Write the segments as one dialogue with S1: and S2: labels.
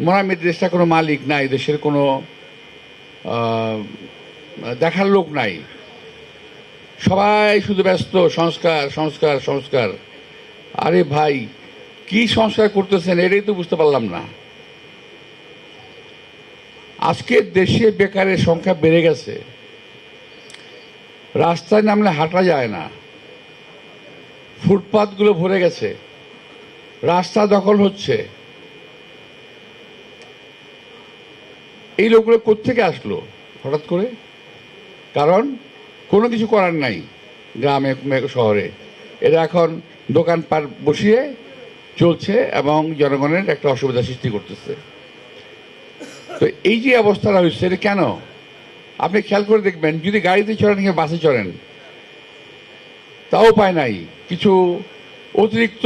S1: মনে হয় এই দেশটা কোনো মালিক নাই, দেশের কোনো দেখার লোক নাই। সবাই শুধু ব্যস্ত, সংস্কার সংস্কার সংস্কার। আরে ভাই, কি সংস্কার করতেছেন এটাই তো বুঝতে পারলাম না। আজকে দেশে বেকারের সংখ্যা বেড়ে গেছে। রাস্তায় নামলে হাঁটা যায় না। ফুটপাতগুলো ভরে গেছে। রাস্তা দখল হচ্ছে। এই লোকগুলো কোত্থেকে আসলো? হঠাৎ করে? কারণ কোনো কিছু করার নাই গ্রামে শহরে। এরা এখন দোকান দোকানপাট বসিয়ে চলছে এবং জনগণের একটা অসুবিধা সৃষ্টি করতেছে। তো এই যে অবস্থাটা হচ্ছে এটা কেন? আপনি খেয়াল করে দেখবেন, যদি গাড়িতে চড়েন কিংবা বাসে চড়েন, তাও উপায় নাই। কিছু অতিরিক্ত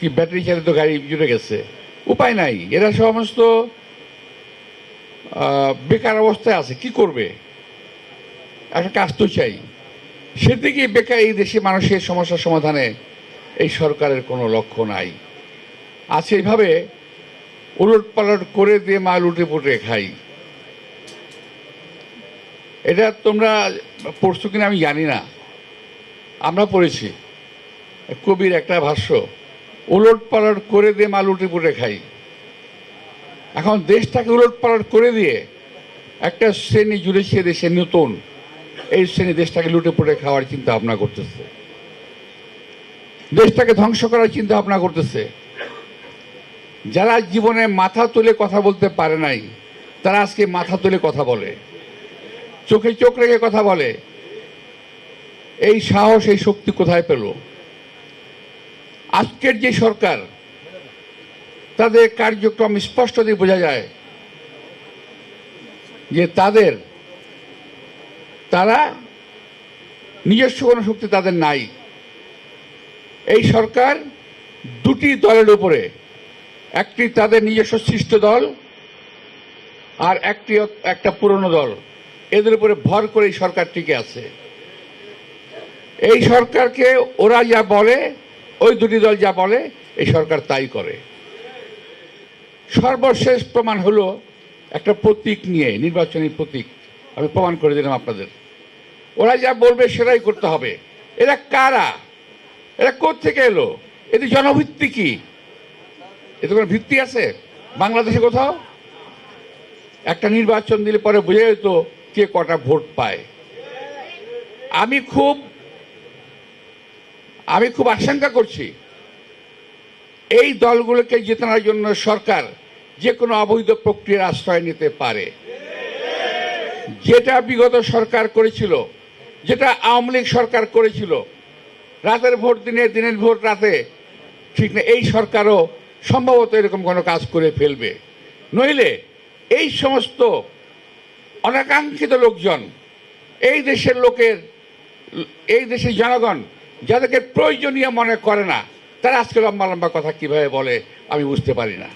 S1: কি ব্যাটারি চালিত গাড়ি জুড়ে গেছে, উপায় নাই। এরা সমস্ত বেকার অবস্থায় আছে, কি করবে? একটা কাজ তো চাই। সেদিকে বেকার এই দেশে মানুষের সমস্যার সমাধানে এই সরকারের কোনো লক্ষ্য নাই। আছে এইভাবে উলট পালট করে দিয়ে মা লুটে পুটে খাই। এটা তোমরা পড়ছো কিনা আমি জানি না। আমরা পড়েছি। কবির একটা ভাষ্য উলট পালট করে দিয়ে মা লুটে পুটে খাই। এখন দেশটাকে উলট পালট করে দিয়ে একটা শ্রেণি জুড়েছে দেশে নতুন, এই শ্রেণি দেশটাকে লুটে পুটে খাওয়ার চিন্তা ভাবনা করতেছে। দেশটাকে ধ্বংস করার চিন্তা ভাবনা করতেছে। যারা জীবনে মাথা তুলে কথা বলতে পারে নাই, তারা আজকে মাথা তুলে কথা বলে। চোখে চোখ রেখে কথা বলে। এই সাহস, এই শক্তি কোথায় পেল? আজকের যে সরকার তাদের কার্যক্রম স্পষ্টতই বোঝা যায় যে তাদের, তারা নিজস্ব কোনো শক্তি তাদের নাই। এই সরকার দুটি দলের উপরে, একটি তাদের নিজস্ব সৃষ্ট দল আর একটি একটা পুরনো দল। এদের উপরে ভর করে এই সরকার টিকে আছে। এই সরকারকে ওরা যা বলে, ওই দুটি দল যা বলে, এই সরকার তাই করে। সর্বশেষ প্রমাণ হলো একটা প্রতীক নিয়ে, নির্বাচনী প্রতীক। আমি প্রমাণ করে দিলাম আপনাদের। ওরা যা বলবে সেটাই করতে হবে। এরা কারা? এরা থেকে এলো? এদের জনভিত্তি কি? এতে কোনো ভিত্তি আছে? বাংলাদেশে কোথাও? একটা নির্বাচন দিলে পরে বোঝা যেত কে কটা ভোট পায়। আমি খুব আমি খুব আশঙ্কা করছি। এই দলগুলোকে জেতানোর জন্য সরকার যে কোনো অবৈধ প্রক্রিয়ার আশ্রয় নিতে পারে। যেটা বিগত সরকার করেছিল, যেটা আওয়ামী লীগ সরকার করেছিল, রাতের ভোট দিনে, দিনের ভোট রাতে, ঠিক না, এই সরকারও সম্ভবত এরকম কোনো কাজ করে ফেলবে। নইলে এই সমস্ত অনাকাঙ্ক্ষিত লোকজন, এই দেশের লোকের, এই দেশের জনগণ, যাদেরকে প্রয়োজনীয় মনে করে না, তারা আজকে লম্বা লম্বা কথা কীভাবে বলে, আমি বুঝতে পারি না।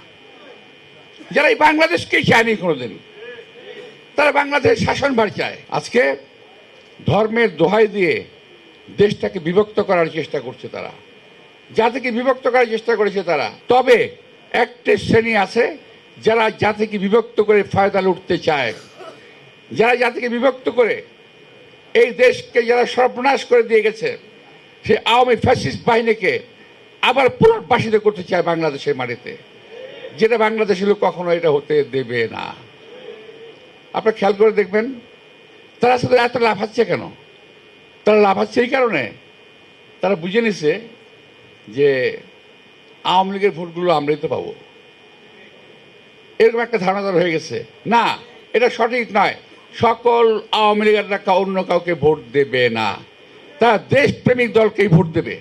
S1: যারা এই বাংলাদেশকেই চায়নি কোনোদিন, তারা বাংলাদেশের শাসনভার চায়। আজকে ধর্মের দোহাই দিয়ে দেশটাকে বিভক্ত করার চেষ্টা করছে তারা। জাতিকে বিভক্ত করার চেষ্টা করেছে তারা। তবে একটা শ্রেণি আছে যারা জাতিকে বিভক্ত করে ফায়দা লুটতে চায়। যারা জাতিকে বিভক্ত করে এই দেশকে যারা সর্বনাশ করে দিয়ে গেছে সে আওয়ামী ফ্যাসিস্ট বাহিনীকে আবার পুনর্বাসিত করতে চায় বাংলাদেশের মাটিতে। যেটা বাংলাদেশের লোক কখনো এটা হতে দেবে না। আপনারা খেয়াল করে দেখবেন, তারা সাথে এত লাফাচ্ছে কেন? তারা লাফাচ্ছে এই কারণে। তারা বুঝে নিছে যে আওয়ামী লীগের ভোটগুলো আমরাই তো পাবো। এরকম একটা ধারণা তার হয়ে গেছে। না, এটা সঠিক নয়। সকল আওয়ামী লীগের অন্য কাউকে ভোট দেবে না। তারা দেশপ্রেমিক দলকেই ভোট দেবে।